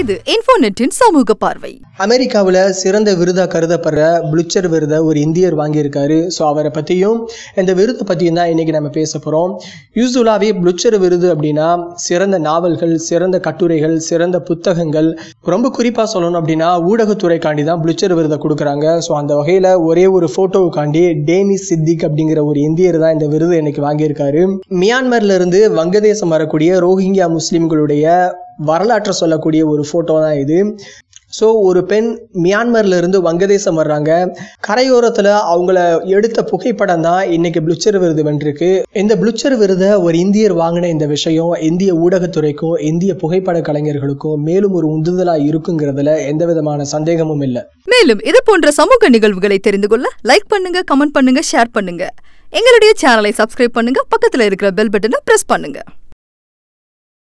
இது இன்ஃபோநெட்டின் சமூக பார்வை. அமெரிக்காவில் சிறந்த விருதாக கருதப்படுற புளிச்சர் விருதை ஒரு இந்தியர் வாங்கியிருக்காரு. ஸோ அவரை பற்றியும் இந்த விருதை பற்றியும் தான் இன்றைக்கி நம்ம பேச போகிறோம் யூஸ்வலாகவே புளிச்சர் விருது அப்படின்னா சிறந்த நாவல்கள் சிறந்த கட்டுரைகள் சிறந்த புத்தகங்கள். ரொம்ப குறிப்பாக சொல்லணும் அப்படின்னா ஊடகத்துறைக்காண்டி தான் புளிச்சர் விருதை கொடுக்குறாங்க. ஸோ அந்த வகையில் ஒரே ஒரு ஃபோட்டோவுக்காண்டி டேனிஸ் சித்திக் அப்படிங்கிற ஒரு இந்தியர் தான் இந்த விருது இன்னைக்கு வாங்கியிருக்காரு. மியான்மர்லேருந்து வங்கதேசம் வரக்கூடிய ரோஹிங்கியா முஸ்லீம்களுடைய வரலாற்றை சொல்லக்கூடிய ஒரு ஃபோட்டோ தான் இது. ஸோ ஒரு பெண் மியான்மர்ல இருந்து வங்கதேசம் வர்றாங்க. கரையோரத்தில் அவங்கள எடுத்த புகைப்படம் தான் இன்னைக்கு புளுச்சர் விருது வென்றிருக்கு. இந்த புளுச்சர் விருதை ஒரு இந்தியர் வாங்கின இந்த விஷயம் இந்திய ஊடகத்துறைக்கும் இந்திய புகைப்பட கலைஞர்களுக்கும் மேலும் ஒரு உந்துதலாக இருக்குங்கிறதுல எந்த விதமான சந்தேகமும் இல்லை. மேலும் இது போன்ற சமூக நிகழ்வுகளை தெரிந்து கொள்ள லைக் பண்ணுங்க கமெண்ட் பண்ணுங்க ஷேர் பண்ணுங்க. எங்களுடைய சேனலை சப்ஸ்கிரைப் பண்ணுங்க பக்கத்தில் இருக்கிற பெல் பட்டனை பிரஸ் பண்ணுங்க.